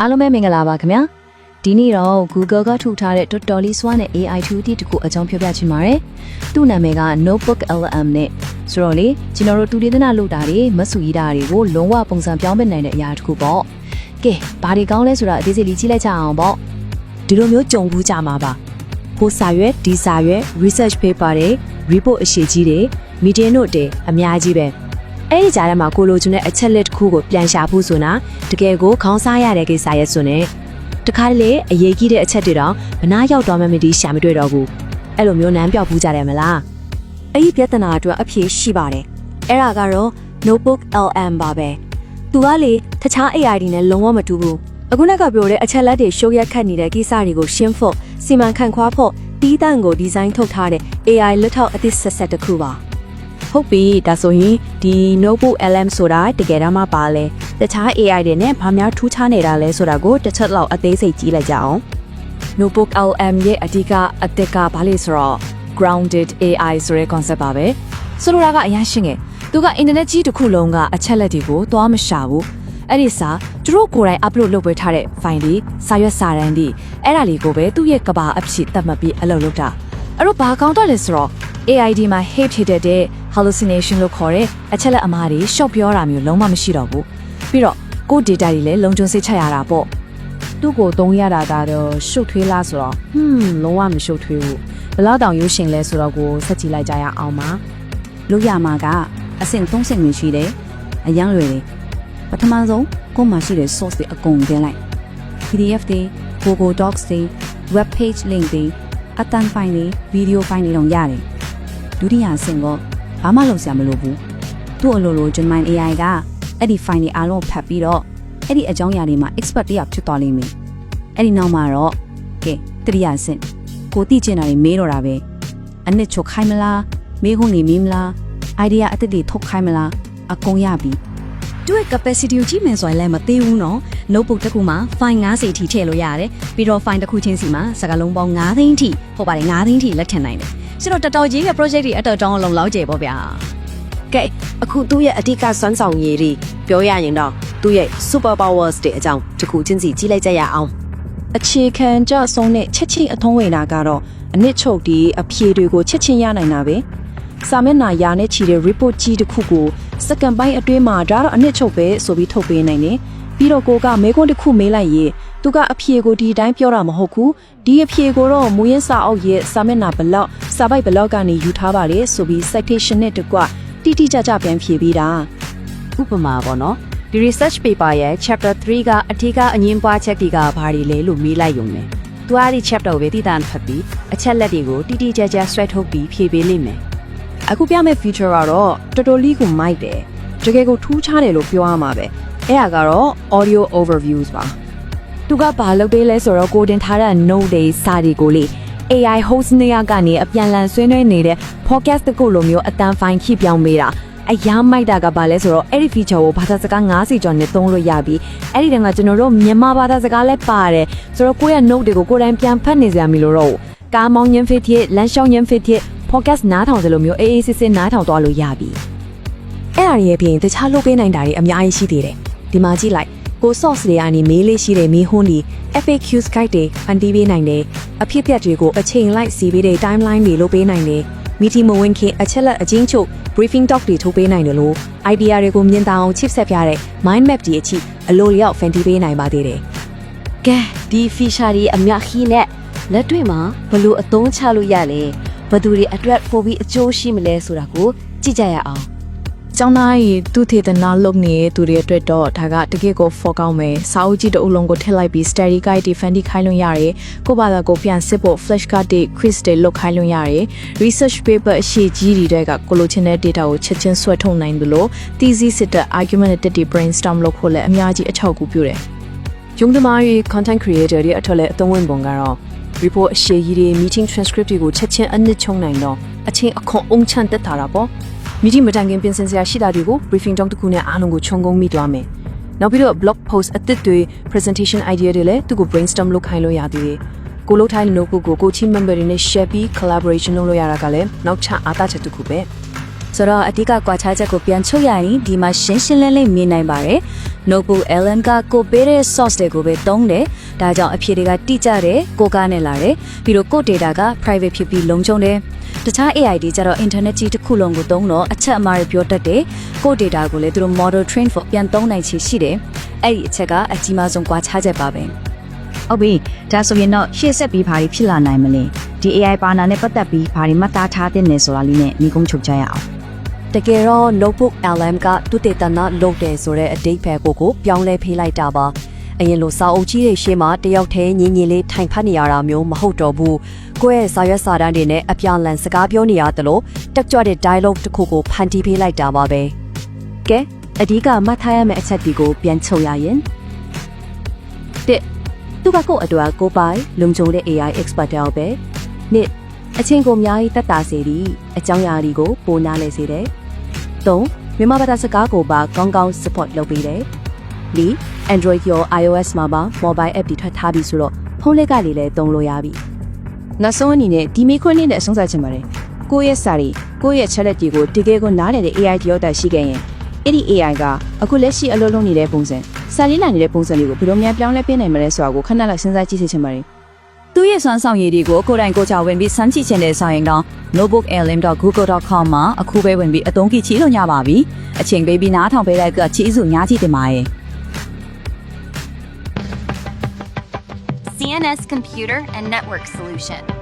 အားလုံးပဲမင်္ဂလာပါခင်ဗျာဒီနေ့တော့ Google ကထုတ်ထားတဲ့တော်တော်လေးစွမ်းတဲ့ AI tool တစ်ခုအကြောင်းပြောပြချင်ပါတယ်သူ့နာမည်က Notebook LM နဲ့ဆိုတော့လေကျွန်တော်တို့တူတည်တနာလုပ်တာတွေမဆူရတာတွေကိုလုံးဝပုံစံပြောင်းပြနိုင်တဲ့အရာတစ်ခုပေါ့ကဲဘာတွေကောင်းလဲဆိုတာအသေးစိတ်လေးကြည့်လိုက်ကြအောင်ပေါ့ဒီလိုမျိုးကြုံဘူးကြမှာပါဟိုစာရွက်ဒီစာရွက် research paper တွေ report အရှိကြီးတွေ meeting note တွေအများကြီးပဲ အဲ့ဒီကြားထဲမှာကိုလိုချင်တဲ့အချက်လက်တစ်ခုကိုပြန်ရှာဖို့ဆိုတာတကယ်ကိုခေါင်းစားရတဲ့ကိစ္စရဲ့ဆိုနေတခါတလေအရေးကြီးတဲ့အချက်တွေတော့ဘနာရောက်တော့မှမသိရှာမတွေ့တော့ဘူးအဲ့လိုမျိုးနမ်းပြောက်ဘူးကြတယ်မလားအဲ့ဒီပြဿနာအတွက်အဖြေရှိပါတယ်အဲ့ဒါကတော့ notebook LM ပါပဲသူကလေတခြား AI တွေနဲ့လုံးဝမတူဘူးအခုနကပြောတဲ့အချက်လက်တွေရှုပ်ရက်ခတ်နေတဲ့ကိစ္စတွေကိုရှင်းဖို့စီမံခန့်ခွာဖို့တီးတန့်ကိုဒီဇိုင်းထုတ်ထားတဲ့ AI လက်ထောက်အသစ်ဆက်ဆက်တစ်ခုပါ ဟုတ်ပြီဒါဆိုရင်ဒီ notebook LM ဆိုတာတကယ်တော့မှပါလဲတခြား AI တွေနဲ့ဘာများထူးခြားနေတာလဲဆိုတာကိုတစ်ချက်လောက်အသေးစိတ်ကြည့်လိုက်ကြအောင် notebook LM ရဲ့အဓိကအသစ်ကဘာလဲဆိုတော့ grounded AI ဆိုတဲ့ concept ပါပဲဆိုလိုတာကအရင်ရှင်းငယ်သူကအင်တာနက်ကြီးတစ်ခုလုံးကအချက်လက်တွေကိုသွားမရှာဘူးအဲ့ဒီစာသူတို့ကိုယ်တိုင် upload လုပ်ပေးထားတဲ့ file တွေစာရွက်စာတမ်းတွေအဲ့ဒါလေးကိုပဲသူ့ရဲ့ကဘာအဖြစ်သတ်မှတ်ပြီးအလုပ်လုပ်တာအဲ့တော့ဘာကောင်းတော့လဲဆိုတော့ AID မှာ hate ဖြစ်တဲ့ hallucination လို့ခေါ်တဲ့အချက်လက်အမှားတွေ short ပြောတာမျိုးလုံးဝမရှိတော့ဘူးပြီးတော့ကိုယ့် data တွေလည်းလုံခြုံစိတ်ချရတာပေါ့သူ့ကိုသုံးရတာကတော့ရှုပ်ထွေးလားဆိုတော့ဟွန်းလုံးဝမရှုပ်ထွေးဘူးဘယ်လောက်တောင်ရုပ်ရှင်လဲဆိုတော့ကိုစက်ကြည့်လိုက်ကြရအောင်ပါလို့ရမှာကအဆင့်၃ဆင့်ဝင်ရှိတယ်အရန်လွယ်တယ်ပထမဆုံးကိုယ်မှာရှိတဲ့ source တွေအကုန်တင်လိုက် PDF တွေ Google Docs တွေ web page link တွေအတန်းဖိုင်တွေ video file တွေတော့ရတယ်ဒုတိယအဆင့်က ဘာမှလုပ်စရာမလိုဘူးသူ့အလိုလို Gemini AI ကအဲ့ဒီ file တွေအားလုံးဖတ်ပြီးတော့အဲ့ဒီအကြောင်းအရာတွေမှာ expert တယောက်ဖြစ်သွားလိမ့်မယ်အဲ့ဒီနောက်မှာတော့ကဲတတိယဆင့်ကိုသိချင်တာတွေမေးတော့တာပဲအနှစ်ချုပ်ခိုင်းမလားမေးခွန်းတွေမေးမလား idea အသစ်တွေထုတ်ခိုင်းမလားအကုန်ရပြီသူ့ရဲ့ capacity ကိုကြီးမြင့်စွာလည်းမသေးဘူးနော် notebook တစ်ခုမှာ file 90အထိထည့်လို့ရတယ်ပြီးတော့ file တစ်ခုချင်းစီမှာစကားလုံးပေါင်း9သိန်းအထိဟုတ်ပါတယ်9သိန်းအထိလက်ထပ်နိုင်တယ် ဆိုတော့တော်တော်ကြီးရဲ့ project တွေအတော်တောင်းလုံးလောက်ကျေပေါ့ဗျာကဲအခုသူ့ရဲ့အဓိကစွမ်းဆောင်ရည်တွေပြောရရင်တော့သူ့ရဲ့ super powers တွေအကြောင်းတစ်ခုချင်းစီကြည့်လိုက်ကြရအောင်အခြေခံကြဆုံးတဲ့ချက်ချင်းအထုံးဝင်တာကတော့အနစ်ချုပ်ဒီအဖြေတွေကိုချက်ချင်းရနိုင်တာပဲစာမျက်နှာရာနဲ့ချီတဲ့ report ကြီးတစ်ခုကိုစက္ကန့်ပိုင်းအတွင်းမှာဒါတော့အနစ်ချုပ်ပဲဆိုပြီးထုတ်ပေးနိုင်တယ်ပြီးတော့ကိုကမေခွန်းတစ်ခုမေးလိုက်ရင် သူကအဖြေကိုဒီတိုင်းပြောတာမဟုတ်ဘူးဒီအဖြေကိုတော့မူရင်းစာအုပ်ရဲ့စာမျက်နှာဘလောက်စာပိုက်ဘလောက်ကနေယူထားပါလေဆိုပြီး citation နဲ့တကွတိတိကျကျပြန်ဖြေပေးတာဥပမာပေါ့နော်ဒီ research paper ရဲ့ chapter 3ကအထူးကအငင်းပွားချက်တွေကဘာတွေလဲလို့မေးလိုက်ရုံနဲ့သူအဲ့ဒီ chapter ကိုပဲတည်တံဖတ်ပြီးအချက်လက်တွေကိုတိတိကျကျဆွဲထုတ်ပြီးဖြေပေးလိမ့်မယ်အခုပြမယ့် feature ကတော့တော်တော်လေးကိုမိုက်တယ်တကယ်ကိုထူးခြားတယ်လို့ပြောရမှာပဲအဲ့ဒါကတော့ audio overviews ပါ သူကဘာလုပ်ပေးလဲဆိုတော့ကိုတင်ထားတဲ့ note တွေစာတွေကိုလေ AI host နေရာကနေအပြန်လန်ဆွေးနွေးနေတဲ့ podcast တစ်ခုလိုမျိုးအတန်းဖိုင်ခိပြောင်းပေးတာအရာမိုက်တာကဘာလဲဆိုတော့အဲ့ဒီ feature ကိုဘာသာစကား90ကျော်နဲ့သုံးလို့ရပြီးအဲ့ဒီတည်းကကျွန်တော်တို့မြန်မာဘာသာစကားလည်းပါတယ်ဆိုတော့ကိုယ့်ရဲ့ note တွေကိုကိုယ်တိုင်ပြန်ဖတ်နေစရာမလိုတော့ဘူးကားမောင်းရင်းဖြစ်ဖြစ်လမ်းလျှောက်ရင်းဖြစ်ဖြစ် podcast နားထောင်စလိုမျိုးအေးအေးဆေးဆေးနားထောင်သွားလို့ရပြီအဲ့ဒါတွေရဲ့ပြင်တခြားလုပ်ပေးနိုင်တာတွေအများကြီးရှိသေးတယ်ဒီမှာကြည့်လိုက် ကို source တွေကနေမေးလေးရှိတဲ့မေးခွန်းတွေ FAQs guide တွေဖန်တီးပေးနိုင်တယ်အဖြစ်အပျက်တွေကိုအချိန်လိုက်စီးပေးတဲ့ timeline တွေလုပ်ပေးနိုင်တယ် meeting မဝင်ခင်အချက်လက်အချင်းချုပ် briefing doc တွေထုတ်ပေးနိုင်တယ်လို့ idea တွေကိုမြင်သာအောင် chip ဆက်ပြတဲ့ mind map တွေအထိအလိုလျောက်ဖန်တီးပေးနိုင်ပါသေးတယ်ကဲဒီ feature တွေအမြခီးနဲ့လက်တွေ့မှာဘယ်လို့အသုံးချလို့ရလဲဘယ်သူတွေအတွက်ပို့ပြီးအကျိုးရှိမလဲဆိုတာကိုကြည့်ကြရအောင် ကျောင်းသားကြီးသူထေသနာလုပ်နေတဲ့သူတွေအတွက်တော့ဒါကတကယ့်ကို for ကောင်းမယ်စာအုပ်ကြီးတစ်အုပ်လုံးကိုထည့်လိုက်ပြီး study guide တွေ fandy ခိုင်းလို့ရတယ်ကိုယ့်ဘာသာကိုပြန်စစ်ဖို့ flash card တွေ quiz တွေလုပ်ခိုင်းလို့ရတယ် research paper အရှိကြီးတွေကကိုလိုချင်တဲ့ data ကိုချက်ချင်းဆွဲထုတ်နိုင်တယ်လို့ thesis စစ်တဲ့ argument နဲ့တက်တီ brainstorm လုပ်ဖို့လည်းအများကြီးအထောက်အကူပြုတယ်ရုံးသမားတွေ content creator တွေအထက်လည်းအသုံးဝင်ပုံကတော့ report အရှိကြီးတွေ meeting transcript တွေကိုချက်ချင်းအနစ်ချုံနိုင်တော့အချင်းအခွန်အုံချန့်တက်တာတာပေါ့ meeting မတိုင်ခင်ပြင်ဆင်စရာရှိတာတွေကို briefing doc တစ်ခုနဲ့အားလုံးကိုခြုံငုံမိသွားမယ်နောက်ပြီးတော့ blog post အသစ်တွေ presentation idea တွေလည်းသူ့ကို brainstorm လုပ်ခိုင်းလို့ရသေးတယ်ကိုလို့ထိုင်းတဲ့ notebook ကိုကို team member တွေနဲ့ share ပြီး collaboration လုပ်လို့ရတာကလည်းနောက်ချအားသာချက်တစ်ခုပဲဆိုတော့အဓိကကွာခြားချက်ကိုပြန်ချုပ်ရရင်ဒီမှာရှင်းရှင်းလင်းလင်းမြင်နိုင်ပါတယ် notebook LM ကကိုပေးတဲ့ source တွေကိုပဲသုံးတယ်ဒါကြောင့်အဖြေတွေကတိကျတယ်ကိုကားနဲ့လာတယ်ပြီးတော့ကို data က private ဖြစ်ပြီးလုံခြုံတယ်တခြား AI တွေကျတော့ internet ကြီးတစ်ခုလုံးကိုသုံးတော့အချက်အမှားတွေပြောတတ်တယ်ကို data ကိုလည်းသူတို့ model train for ပြန်သုံးနိုင်ချေရှိတယ်အဲ့ဒီအချက်ကအကြီးမားဆုံးကွာခြားချက်ပါပဲဟုတ်ပြီဒါဆိုရင်တော့ရှေ့ဆက်ပြီးဘာတွေဖြစ်လာနိုင်မလဲဒီ AI ပါနာနဲ့ပတ်သက်ပြီးဘာတွေမှတ်သားထားတဲ့နေဆိုတာလေးနဲ့ညီကုန်းချုပ်ကြရအောင် တကယ်တော့ notebook LM ကသူတေသနာလုပ်တယ်ဆိုတဲ့အတိတ်ဖက်ကိုကိုပြောင်းလဲဖေးလိုက်တာပါအရင်လိုစာအုပ်ကြီးတွေရှေ့မှာတယောက်တည်းညင်ညင်လေးထိုင်ဖတ်နေရတာမျိုးမဟုတ်တော့ဘူးကိုယ့်ရဲ့စာရွက်စာတမ်းတွေနဲ့အပြန်လန်စကားပြောနေရတယ်လို့တက်ကြွတဲ့ dialogue တစ်ခုကိုဖန်တီးပေးလိုက်တာပါပဲကဲအဓိကမှတ်ထားရမယ့်အချက်ဒီကိုပြန်ချုပ်ရရင်တစ်သူကကိုယ့်အတွက်ကိုပိုင်လုံခြုံတဲ့ AI expert တောက်ပဲနှစ် အချင်းကိုအများကြီးတက်တာစေပြီးအကြောင်းအရာတွေကိုပိုနားလဲစေတယ်သုံးမြန်မာဘာသာစကားကိုပါကောင်းကောင်း support လုပ်ပေးတယ်လီ Android ရော iOS မှာပါ mobile app တွေထွက်ထားပြီးဆိုတော့ဖုန်းလက်ကလေးလည်းသုံးလို့ရပြီနောက်ဆုံးအနေနဲ့ဒီမေခွန်းလေးနဲ့အဆုံးသတ်ချင်ပါတယ်ကိုယ့်ရဲ့စာတွေကိုယ့်ရဲ့ challenge တွေကိုတကယ်ကိုနားလည်တဲ့ AI တယောက်တည်းရှိခဲ့ရင်အဲ့ဒီ AI ကအခုလက်ရှိအလုပ်လုပ်နေတဲ့ပုံစံစာလေးလာနေတဲ့ပုံစံတွေကိုဘယ်လိုများပြောင်းလဲပေးနိုင်မလဲဆိုတာကိုခဏလောက်စဉ်းစားကြည့်စေချင်ပါတယ် သူ့ရဲ့စွမ်းဆောင်ရည်တွေကိုကိုယ်တိုင်ကိုယ်ချဝင်ပြီးစမ်းကြည့်ချင်တဲ့ဆိုရင်တော့ notebooklm.google.com မှာအခုပဲဝင်ပြီးအသုံးကြည့်ချလို့ညပါပြီအချိန်ပေးပြီးနားထောင်ပေးတဲ့ကချီးစုညားကြည့်တင်ပါရဲ့ CNS Computer and Network Solution.